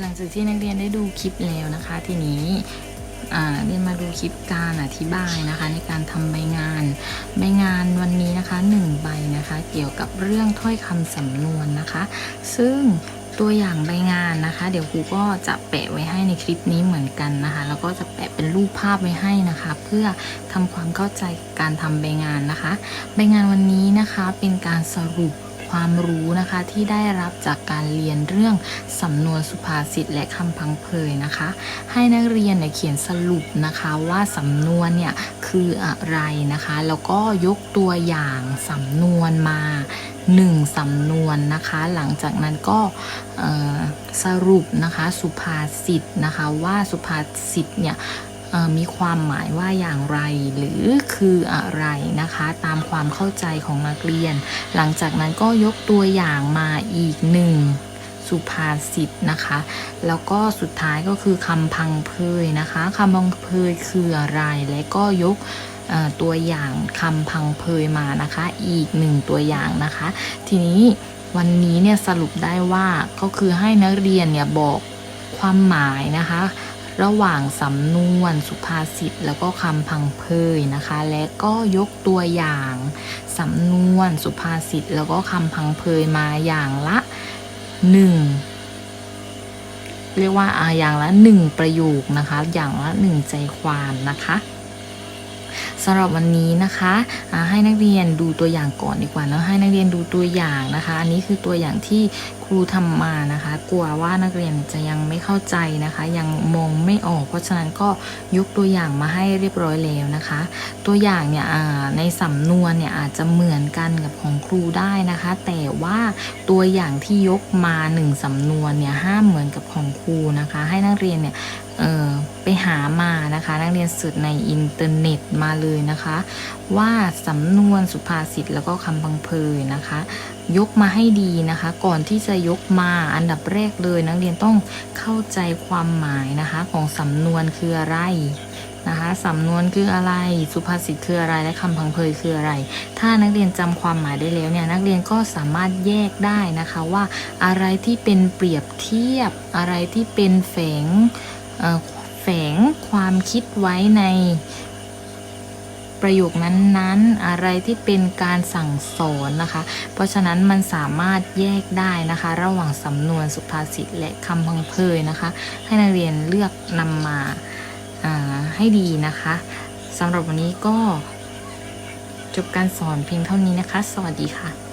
หลังจากที่นักเรียนได้ดูคลิปแล้วนะคะ ทีนี้เรียนมาดูคลิปการอธิบายนะคะ ในการทำใบงาน ใบงานวันนี้นะคะหนึ่งใบนะคะ เกี่ยวกับเรื่องถ้อยคำสำนวนนะคะ ซึ่งตัวอย่างใบงานนะคะ เดี๋ยวครูก็จะแปะไว้ให้ในคลิปนี้เหมือนกันนะคะ แล้วก็จะแปะเป็นรูปภาพไว้ให้นะคะ เพื่อทำความเข้าใจการทำใบงานนะคะ ใบงานวันนี้นะคะเป็นการสรุป ความรู้นะคะที่ได้รับจากการเรียนเรื่องสำนวนสุภาษิตและคำพังเพยนะคะ ให้นักเรียนเนี่ยเขียนสรุปนะคะว่าสำนวนเนี่ยคืออะไรนะคะ แล้วก็ยกตัวอย่างสำนวนมาหนึ่งสำนวนนะคะ หลังจากนั้นก็สรุปนะคะสุภาษิตนะคะว่าสุภาษิตเนี่ย มีความหมายว่าอย่างไร หรือคืออะไรนะคะ ตามความเข้าใจของนักเรียน หลังจากนั้นก็ยกตัวอย่างมาอีกหนึ่งสุภาษิตนะคะ แล้วก็สุดท้ายก็คือคำพังเพยนะคะคำพังเพยคืออะไร และก็ยกตัวอย่างคำพังเพยมานะคะ อีกหนึ่งตัวอย่างนะคะ ทีนี้วันนี้เนี่ยสรุปได้ว่าก็คือให้นักเรียนเนี่ยบอกความหมายนะคะ ระหว่างสำนวนสุภาษิตแล้วก็คำพังเพยนะคะ และก็ยกตัวอย่างสำนวนสุภาษิตแล้วก็คำพังเพยมาอย่างละหนึ่งเรียกว่าอาอย่างละหนึ่งประโยคนะคะ อย่างละหนึ่งใจความนะคะสำหรับวันนี้นะคะให้นักเรียนดูตัวอย่างก่อนดีกว่านอะให้นักเรียนดูตัวอย่างนะคะ อันนี้คือตัวอย่างที่ ครูทำมานะคะ กลัวว่านักเรียนจะยังไม่เข้าใจนะคะ ยังมองไม่ออก เพราะฉะนั้นก็ยกตัวอย่างมาให้เรียบร้อยแล้วนะคะ ตัวอย่างเนี่ยในสำนวนเนี่ยอาจจะเหมือนกันกับของครูได้นะคะ แต่ว่าตัวอย่างที่ยกมาหนึ่งสำนวนเนี่ยห้ามเหมือนกับของครูนะคะ ให้นักเรียนเนี่ยไปหามานะคะ นักเรียนสืบในอินเทอร์เน็ตมาเลยนะคะ ว่าสำนวนสุภาษิตแล้วก็คำพังเพยนะคะ ยกมาให้ดีนะคะ ก่อนที่จะยกมาอันดับแรกเลย นักเรียนต้องเข้าใจความหมายนะคะ ของสำนวนคืออะไรนะคะสำนวนคืออะไร สุภาษิตคืออะไร และคำพังเพยคืออะไร ถ้านักเรียนจำความหมายได้แล้วเนี่ย นักเรียนก็สามารถแยกได้นะคะว่าอะไรที่เป็นเปรียบเทียบ อะไรที่เป็นแฝงแฝงความคิดไว้ใน ประโยคนั้นๆ อะไรที่เป็นการสั่งสอนนะคะ เพราะฉะนั้นมันสามารถแยกได้นะคะ ระหว่างสำนวนสุภาษิตและคำพังเพยนะคะ ให้นักเรียนเลือกนำมาให้ดีนะคะสำหรับวันนี้ก็จบการสอนเพียงเท่านี้นะคะ สวัสดีค่ะ